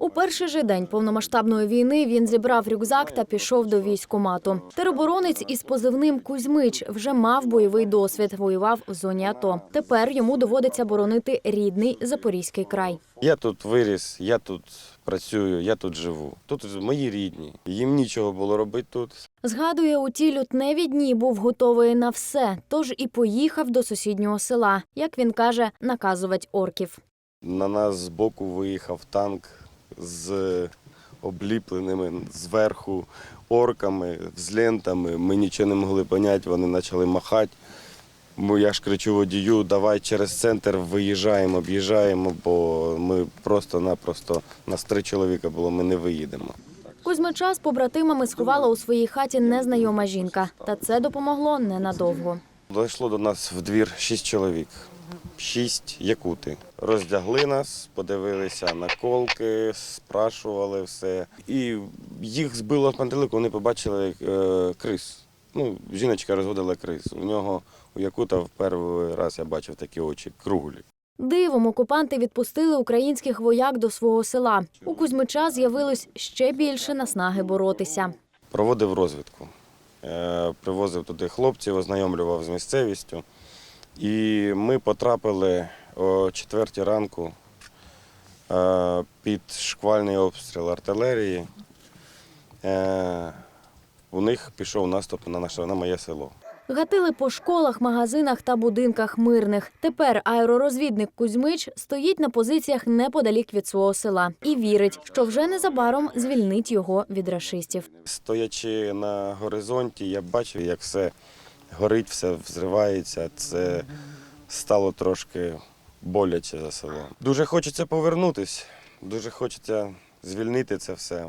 У перший же день повномасштабної війни він зібрав рюкзак та пішов до військкомату. Тероборонець із позивним Кузьмич вже мав бойовий досвід, воював в зоні АТО. Тепер йому доводиться боронити рідний Запорізький край. Я тут виріс, я тут працюю, я тут живу. Тут мої рідні. Їм нічого було робити тут. Згадує, у ті лютневі дні був готовий на все, тож і поїхав до сусіднього села, як він каже, наказувати орків. На нас збоку виїхав танк з обліпленими зверху орками, з лентами. Ми нічого не могли поняти, вони почали махати. Бо я ж кричу водію, давай через центр виїжджаємо, об'їжджаємо, бо ми просто-напросто нас три чоловіка було, ми не виїдемо. Кузьмича з побратимами сховала у своїй хаті незнайома жінка, та це допомогло ненадовго. Дійшло до нас в двір шість чоловік, шість якути. Роздягли нас, подивилися на колки, спрашували все. І їх збило з пантелику, вони побачили е, крис. Ну, жіночка розводила крис. У нього у якута в перший раз я бачив такі очі круглі. Дивом окупанти відпустили українських вояк до свого села. У Кузьмича з'явилось ще більше наснаги боротися. Проводив розвідку. Е, Привозив туди хлопців, ознайомлював з місцевістю. І ми потрапили о четвертій ранку е, під шквальний обстріл артилерії. Е, У них пішов наступ на наше на моє село. Гатили по школах, магазинах та будинках мирних. Тепер аеророзвідник Кузьмич стоїть на позиціях неподалік від свого села і вірить, що вже незабаром звільнить його від рашистів. Стоячи на горизонті, я бачив, як все горить, все взривається. Це стало трошки боляче за село. Дуже хочеться повернутися, дуже хочеться звільнити це все.